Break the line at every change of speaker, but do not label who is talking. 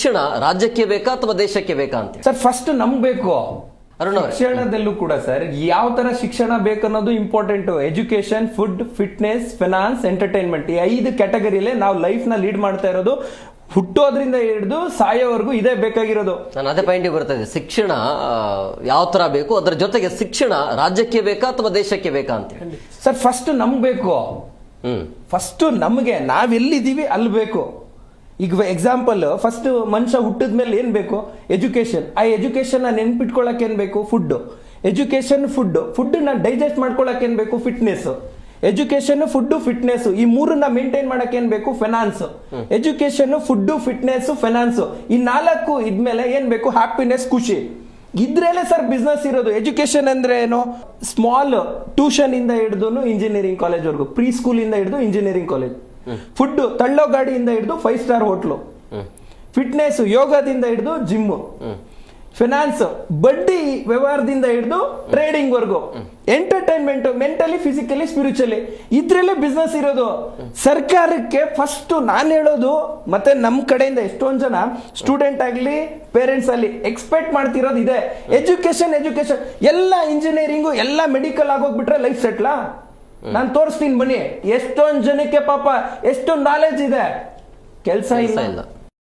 ಶಿಕ್ಷಣ ರಾಜ್ಯಕ್ಕೆ ಬೇಕಾ ಅಥವಾ ದೇಶಕ್ಕೆ ಬೇಕಾ ಅಂತ
ಸರ್ ಫಸ್ಟ್ ನಮ್ಬೇಕು
ಬೇಕು ಅವರೇ.
ಶಿಕ್ಷಣದಲ್ಲೂ ಕೂಡ ಸರ್ ಯಾವ ತರ ಶಿಕ್ಷಣ ಬೇಕನ್ನೋದು important education food fitness finance entertainment ಈ ಐದು ಕ್ಯಾಟಗರಿಲೇ ನಾವು ಲೈಫ್ನ ಲೀಡ್ ಮಾಡ್ತಾ ಇರೋದು. ಹುಟ್ಟೋದ್ರಿಂದ ಹಿಡಿದು ಸಾಯೋವರೆಗೂ ಇದೇ ಬೇಕಾಗಿರೋದು.
ನಾನು ಅದೇ ಪಾಯಿಂಟಿಗೆ ಬರ್ತಾ ಇದ್ದೆ. ಶಿಕ್ಷಣ ಯಾವ ತರ ಬೇಕು ಅದರ ಜೊತೆಗೆ ಶಿಕ್ಷಣ ರಾಜ್ಯಕ್ಕೆ ಬೇಕಾ ಅಥವಾ ದೇಶಕ್ಕೆ ಬೇಕಾ ಅಂತ
ಸರ್ ಫಸ್ಟ್ ನಮ್ಬೇಕು
ಹ್ಮ್.
ಫಸ್ಟ್ ನಮಗೆ ನಾವೆಲ್ಲಿದ್ದೀವಿ ಅಲ್ಲಿ ಬೇಕು. ಈಗ ಎಕ್ಸಾಂಪಲ್ ಫಸ್ಟ್ ಮನುಷ್ಯ ಹುಟ್ಟಿದ ಮೇಲೆ ಏನು ಬೇಕು? ಎಜುಕೇಶನ್ ಆ ಎಜುಕೇಶನ್ ನೆನ್ಪಿಟ್ಕೊಳ್ಳೋಕೆ ಏನು ಬೇಕು? ಫುಡ್ ಎಜುಕೇಶನ್ ಫುಡ್ ಫುಡ್ನ ಡೈಜೆಸ್ಟ್ ಮಾಡ್ಕೊಳ್ಳೋಕೆ ಏನು ಬೇಕು? ಫಿಟ್ನೆಸ್ ಎಜುಕೇಶನ್ ಫುಡ್ ಫಿಟ್ನೆಸ್ ಈ ಮೂರನ್ನ ಮೇಂಟೈನ್ ಮಾಡಕ್ ಏನ್ ಬೇಕು? Finance education food fitness finance ಈ ನಾಲ್ಕು ಇದ್ಮೇಲೆ ಏನ್ ಬೇಕು? ಹ್ಯಾಪಿನೆಸ್ ಖುಷಿ. ಇದ್ರೇಲೆ ಸರ್ ಬಿಸ್ನೆಸ್ ಇರೋದು. ಎಜುಕೇಶನ್ ಅಂದ್ರೆ ಏನು? ಸ್ಮಾಲ್ ಟ್ಯೂಷನ್ ಇಂದ ಹಿಡಿದು ಇಂಜಿನಿಯರಿಂಗ್ ಕಾಲೇಜ್ ವರೆಗೂ ಪ್ರೀ ಸ್ಕೂಲ್ ಇಂದ ಹಿಡಿದು ಇಂಜಿನಿಯರಿಂಗ್ ಕಾಲೇಜ್ ಫುಡ್ ತಳ್ಳೋ ಗಾಡಿಯಿಂದ ಹಿಡಿದು ಫೈವ್ ಸ್ಟಾರ್ ಹೋಟ್ಲು ಫಿಟ್ನೆಸ್ ಯೋಗದಿಂದ ಹಿಡಿದು ಜಿಮ್ಮು ಫಿನಾನ್ಸ್ ಬಡ್ಡಿ ವ್ಯವಹಾರದಿಂದ ಹಿಡಿದು ಟ್ರೇಡಿಂಗ್ ವರ್ಗು. ಎಂಟರ್ಟೈನ್ಮೆಂಟ್ ಮೆಂಟಲಿ ಫಿಸಿಕಲಿ ಸ್ಪಿರಿಚುವಲಿ ಇದ್ರಲ್ಲೇ ಬಿಸ್ನೆಸ್ ಇರೋದು. ಸರ್ಕಾರಕ್ಕೆ ಫಸ್ಟ್ ನಾನು ಹೇಳೋದು ಮತ್ತೆ ನಮ್ಮ ಕಡೆಯಿಂದ ಎಷ್ಟೊಂದು ಜನ ಸ್ಟೂಡೆಂಟ್ ಆಗಲಿ ಪೇರೆಂಟ್ಸ್ ಅಲ್ಲಿ ಎಕ್ಸ್ಪೆಕ್ಟ್ ಮಾಡ್ತಿರೋದು ಇದೆ. ಎಜುಕೇಶನ್ ಎಜುಕೇಶನ್ ಎಲ್ಲ ಇಂಜಿನಿಯರಿಂಗು ಎಲ್ಲ ಮೆಡಿಕಲ್ ಆಗೋಗ್ಬಿಟ್ರೆ ಲೈಫ್ ಸೆಟ್ಲಾ ನಾನು ತೋರಿಸ್ತೀನಿ ಬನ್ನಿ. ಎಷ್ಟೊಂದು ಜನಕ್ಕೆ ಪಾಪ ಎಷ್ಟೊಂದು ನಾಲೆಜ್ ಇದೆ.
ಕೆಲಸ
ಇಲ್ಲ.
ಇಲ್ಲ.